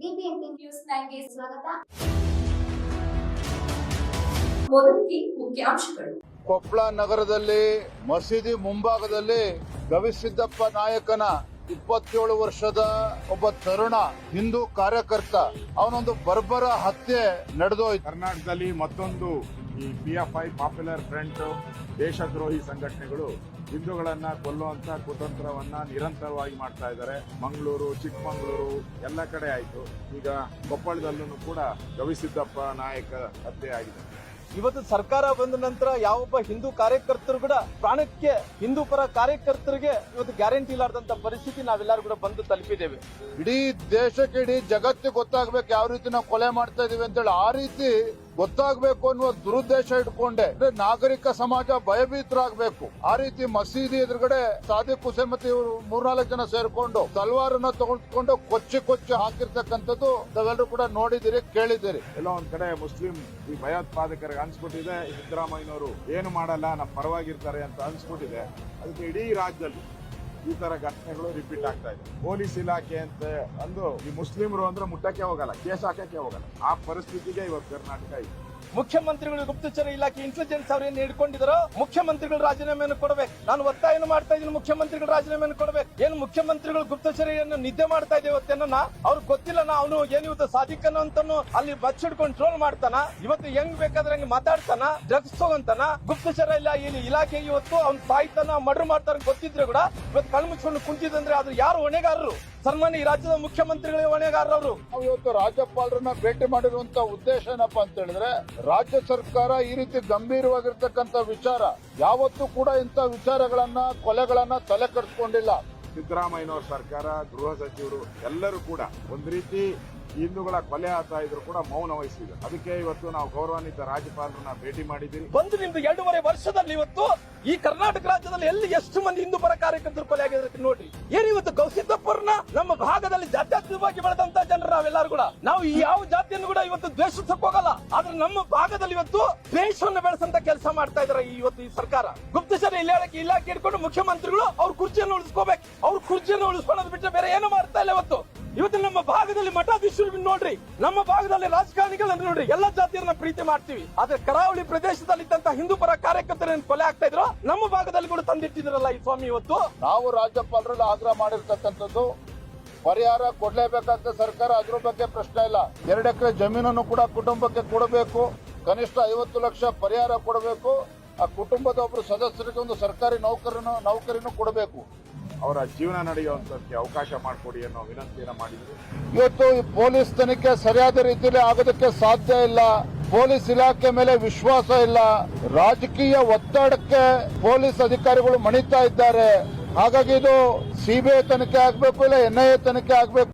BBMP news ಸ್ವಾಗತ. ಮೊದಲಿಗೆ ಮುಖ್ಯಾಂಶಗಳು. ಕೊಪ್ಪಳ ನಗರದಲ್ಲಿ ಮಸೀದಿ ಮುಂಭಾಗದಲ್ಲಿ ಗವಿಸಿದ್ದಪ್ಪ ನಾಯಕನ ಇಪ್ಪತ್ತೇಳು ವರ್ಷದ ಒಬ್ಬ ತರುಣ ಹಿಂದೂ ಕಾರ್ಯಕರ್ತ. ಅವನೊಂದು ಬರ್ಬರ ಹತ್ಯೆ ನಡೆದೋಯ್ತು. ಕರ್ನಾಟಕದಲ್ಲಿ ಮತ್ತೊಂದು ಈ P F I Popular Front ದೇಶದ್ರೋಹಿ ಸಂಘಟನೆಗಳು ಹಿಂದೂಗಳನ್ನ ಕೊಲ್ಲುವಂತ ಕುತಂತ್ರವನ್ನ ನಿರಂತರವಾಗಿ ಮಾಡ್ತಾ ಇದ್ದಾರೆ. ಮಂಗಳೂರು, ಚಿಕ್ಕಮಗಳೂರು ಎಲ್ಲ ಕಡೆ ಆಯ್ತು. ಈಗ ಕೊಪ್ಪಳದಲ್ಲೂ ಕೂಡ ಗವಿಸಿದ್ದಪ್ಪ ನಾಯಕ ಹತ್ಯೆ ಆಗಿದೆ. ಇವತ್ತು ಸರ್ಕಾರ ಬಂದ ನಂತರ ಯಾವೊಬ್ಬ ಹಿಂದೂ ಕಾರ್ಯಕರ್ತರು ಕೂಡ ಪ್ರಾಣಕ್ಕೆ ಹಿಂದೂ ಪರ ಕಾರ್ಯಕರ್ತರಿಗೆ ಇವತ್ತು ಗ್ಯಾರಂಟಿ ಇಲ್ಲಾರ್ದಂತ ಪರಿಸ್ಥಿತಿ ನಾವೆಲ್ಲರೂ ಕೂಡ ಬಂದು ತಲುಪಿದ್ದೇವೆ. ಇಡೀ ದೇಶಕ್ಕೆ, ಇಡೀ ಜಗತ್ತಿಗೆ ಗೊತ್ತಾಗ್ಬೇಕು ಯಾವ ರೀತಿ ನಾವು ಕೊಲೆ ಮಾಡ್ತಾ ಇದೀವಿ ಅಂತೇಳಿ ಆ ರೀತಿ ಗೊತ್ತಾಗ್ಬೇಕು ಅನ್ನುವ ದುರುದ್ದೇಶ ಇಟ್ಕೊಂಡೆ. ಅಂದ್ರೆ ನಾಗರಿಕ ಸಮಾಜ ಭಯಭೀತರಾಗಬೇಕು. ಆ ರೀತಿ ಮಸೀದಿ ಎದುರುಗಡೆ ಸಾದಿಕ್ ಹುಸೇನ್ ಮತ್ತೆ ಇವರು ಮೂರ್ನಾಲ್ಕು ಜನ ಸೇರ್ಕೊಂಡು ತಲ್ವಾರನ್ನ ತಗೊಂಡ್ಕೊಂಡು ಕೊಚ್ಚಿ ಕೊಚ್ಚಿ ಹಾಕಿರ್ತಕ್ಕಂಥದ್ದು ತಾವೆಲ್ಲರೂ ಕೂಡ ನೋಡಿದಿರಿ, ಕೇಳಿದಿರಿ. ಎಲ್ಲ ಒಂದ್ ಕಡೆ ಮುಸ್ಲಿಂ ಈ ಭಯೋತ್ಪಾದಕರಿಗೆ ಅನ್ಸ್ಬಿಟ್ಟಿದೆ, ಸಿದ್ದರಾಮಯ್ಯನವರು ಏನು ಮಾಡಲ್ಲ ನಮ್ಮ ಪರವಾಗಿರ್ತಾರೆ ಅಂತ ಅನ್ಸ್ಬಿಟ್ಟಿದೆ. ಅದಕ್ಕೆ ಇಡೀ ರಾಜ್ಯದಲ್ಲಿ ಈ ತರ ಘಟನೆಗಳು ರಿಪೀಟ್ ಆಗ್ತಾ ಇದೆ. ಪೊಲೀಸ್ ಇಲಾಖೆ ಅಂತ ಅಂದು ಈ ಮುಸ್ಲಿಮರು ಅಂದ್ರೆ ಮುಟ್ಟಕ್ಕೆ ಹೋಗಲ್ಲ, ಕೇಸ್ ಹಾಕಕ್ಕೆ ಹೋಗಲ್ಲ. ಆ ಪರಿಸ್ಥಿತಿಗೆ ಇವತ್ತು ಕರ್ನಾಟಕ ಇದೆ. ಮುಖ್ಯಮಂತ್ರಿಗಳು ಗುಪ್ತಚರ ಇಲಾಖೆ ಇಂಟೆಲಿಜೆನ್ಸ್ ಅವ್ರು ಏನ್ ಹಿಡ್ಕೊಂಡಿದಾರೋ, ಮುಖ್ಯಮಂತ್ರಿಗಳು ರಾಜೀನಾಮೆಯನ್ನು ಕೊಡಬೇಕು. ನಾನು ಒತ್ತಾಯನ ಮಾಡ್ತಾ ಇದ್ದೀನಿ, ಮುಖ್ಯಮಂತ್ರಿಗಳು ರಾಜೀನಾಮೆಯನ್ನು ಕೊಡಬೇಕು. ಏನು ಮುಖ್ಯಮಂತ್ರಿಗಳು ಗುಪ್ತಚರಿಯನ್ನು ನಿದ್ದೆ ಮಾಡ್ತಾ ಇದೆ ಇವತ್ತೇನ ಅವ್ರಿಗೆ ಗೊತ್ತಿಲ್ಲ ನಾ ಅವನು ಏನು ಇವತ್ತು ಸಾಧಿಕನ ಅಂತಾನು ಅಲ್ಲಿ ಬಚ್ಚಿಡ್ಕೊಂಡು ಟ್ರೋಲ್ ಮಾಡ್ತಾನ. ಇವತ್ತು ಹೆಂಗ್ ಬೇಕಾದ್ರೆ ಹಂಗೆ ಮಾತಾಡ್ತಾನ ಡ್ರಗ್ಸ್ ತಗೊಂತಾನ. ಗುಪ್ತಚರ ಇಲ್ಲ ಇಲ್ಲಿ ಇಲಾಖೆ ಇವತ್ತು ಅವ್ನು ಸಾಯ್ತಾನ ಮರ್ಡರ್ ಮಾಡ್ತಾರ ಗೊತ್ತಿದ್ರೆ ಕೂಡ ಇವತ್ತು ಕಣ್ಮುಚ್ಕೊಂಡು ಕುಂತಿದಂದ್ರೆ ಅದು ಯಾರು ಹೊಣೆಗಾರರು? ಸನ್ಮಾನ್ಯ ಈ ರಾಜ್ಯದ ಮುಖ್ಯಮಂತ್ರಿಗಳೇ ಹೊಣೆಗಾರರವರು. ನಾವು ಇವತ್ತು ರಾಜ್ಯಪಾಲರನ್ನ ಭೇಟಿ ಮಾಡಿರುವಂತ ಉದ್ದೇಶ ಏನಪ್ಪಾ ಅಂತ ಹೇಳಿದ್ರೆ ರಾಜ್ಯ ಸರ್ಕಾರ ಈ ರೀತಿ ಗಂಭೀರವಾಗಿರ್ತಕ್ಕಂಥ ವಿಚಾರ ಯಾವತ್ತೂ ಕೂಡ ಇಂಥ ವಿಚಾರಗಳನ್ನ ಕೊಲೆಗಳನ್ನ ತಲೆ ಕಟ್ಕೊಂಡಿಲ್ಲ ಸಿದ್ದರಾಮಯ್ಯನವರ ಸರ್ಕಾರ ಗೃಹ ಸಚಿವರು ಎಲ್ಲರೂ ಕೂಡ ಒಂದ್ ರೀತಿ ಹಿಂದೂಗಳ ಕೊಲೆ ಆಗ್ತಾ ಇದ್ರು ಕೂಡ ಮೌನ ವಹಿಸಿದ್ರು. ಅದಕ್ಕೆ ಇವತ್ತು ನಾವು ಗೌರವಾನ್ವಿತ ರಾಜ್ಯಪಾಲರನ್ನ ಭೇಟಿ ಮಾಡಿದ್ದೀವಿ. ಬಂದು ನಿಮ್ದು ಎರಡೂವರೆ ವರ್ಷದಲ್ಲಿ ಇವತ್ತು ಈ ಕರ್ನಾಟಕ ರಾಜ್ಯದಲ್ಲಿ ಎಲ್ಲಿ ಎಷ್ಟು ಮಂದಿ ಹಿಂದೂ ಪರ ಕಾರ್ಯಕರ್ತರು ಕೊಲೆ ಆಗಿದ್ರೆ ನೋಡ್ರಿ ಏನಿವತ್ತು ಇವತ್ತು ನಮ್ಮ ಭಾಗದಲ್ಲಿ ಜಾತ್ಯತೀತವಾಗಿ ಬೆಳೆದಂತ ಜನರು ನಾವೆಲ್ಲರೂ ಕೂಡ. ನಾವು ಯಾವ ಜಾತಿಯನ್ನು ಕೂಡ ಇವತ್ತು ದ್ವೇಷಿಸಕ್ ಹೋಗಲ್ಲ. ಆದ್ರೆ ನಮ್ಮ ಭಾಗದಲ್ಲಿ ಇವತ್ತು ದ್ವೇಷವನ್ನು ಬೆಳೆಸಂತ ಕೆಲಸ ಮಾಡ್ತಾ ಇದಾರೆ ಇವತ್ತು ಈ ಸರ್ಕಾರ. ಗುಪ್ತಚರ ಇಲಾಖೆ ಇಲಾಖೆ ಇಟ್ಕೊಂಡು ಮುಖ್ಯಮಂತ್ರಿಗಳು ಅವ್ರ ಕುರ್ಚಿಯನ್ನು ಉಳಿಸ್ಕೋಬೇಕು. ಅವ್ರ ಕುರ್ಚಿಯನ್ನು ಉಳಿಸ್ಕೊಳ್ಳೋದು ಬಿಟ್ಟರೆ ಬೇರೆ ಏನು ಮಾಡ್ತಾ ಇಲ್ಲ ಇವತ್ತು. ಇವತ್ತು ನಮ್ಮ ಭಾಗದಲ್ಲಿ ಮಠಾಧೀಶರು ನೋಡ್ರಿ. ನಮ್ಮ ಭಾಗದಲ್ಲಿ ರಾಜಕಾರಣಿಗಳನ್ನ ನೋಡ್ರಿ. ಎಲ್ಲ ಜಾತಿಯನ್ನ ಪ್ರೀತಿ ಮಾಡ್ತೀವಿ. ಆದ್ರೆ ಕರಾವಳಿ ಪ್ರದೇಶದಲ್ಲಿ ಇದ್ದಂತ ಹಿಂದೂ ಪರ ಕಾರ್ಯಕರ್ತರನ್ನು ಕೊಲೆ ಆಗ್ತಾ ಇದ್ರು ನಮ್ಮ ಭಾಗದಲ್ಲಿ ಕೂಡ ತಂದಿಟ್ಟಿದ್ರಲ್ಲ ಈ ಸ್ವಾಮಿ ಇವತ್ತು. ನಾವು ರಾಜ್ಯಪಾಲರಲ್ಲಿ ಆಗ್ರಹ ಮಾಡಿರ್ತಕ್ಕಂಥದ್ದು ಪರಿಹಾರ ಕೊಡಲೇಬೇಕಾದ ಸರ್ಕಾರ ಅದ್ರ ಬಗ್ಗೆ ಪ್ರಶ್ನೆ ಇಲ್ಲ. ಎರಡು ಎಕರೆ ಜಮೀನನ್ನು ಕೂಡ ಕುಟುಂಬಕ್ಕೆ ಕೊಡಬೇಕು. ಕನಿಷ್ಠ ಐವತ್ತು ಲಕ್ಷ ಪರಿಹಾರ ಕೊಡಬೇಕು. ಆ ಕುಟುಂಬದ ಒಬ್ಬರು ಸದಸ್ಯರಿಗೆ ಒಂದು ಸರ್ಕಾರಿ ನೌಕರನ ನೌಕರಿನೂ ಕೊಡಬೇಕು. ಅವರ ಜೀವನ ನಡೆಯುವಂತಕ್ಕೆ ಅವಕಾಶ ಮಾಡಿಕೊಡಿ ಅನ್ನೋ ವಿನಂತಿಯನ್ನು ಮಾಡಿದ್ರು. ಇವತ್ತು ಈ ಪೊಲೀಸ್ ತನಿಖೆ ಸರಿಯಾದ ರೀತಿಯಲ್ಲಿ ಆಗೋದಕ್ಕೆ ಸಾಧ್ಯ ಇಲ್ಲ. ಪೊಲೀಸ್ ಇಲಾಖೆ ಮೇಲೆ ವಿಶ್ವಾಸ ಇಲ್ಲ. ರಾಜಕೀಯ ಒತ್ತಡಕ್ಕೆ ಪೊಲೀಸ್ ಅಧಿಕಾರಿಗಳು ಮಣಿತಾ ಇದ್ದಾರೆ. ಹಾಗಾಗಿ ಇದು ಸಿಬಿಐ ತನಿಖೆ ಆಗಬೇಕು ಇಲ್ಲ ಎನ್ಐಎ ತನಿಖೆ ಆಗ್ಬೇಕು?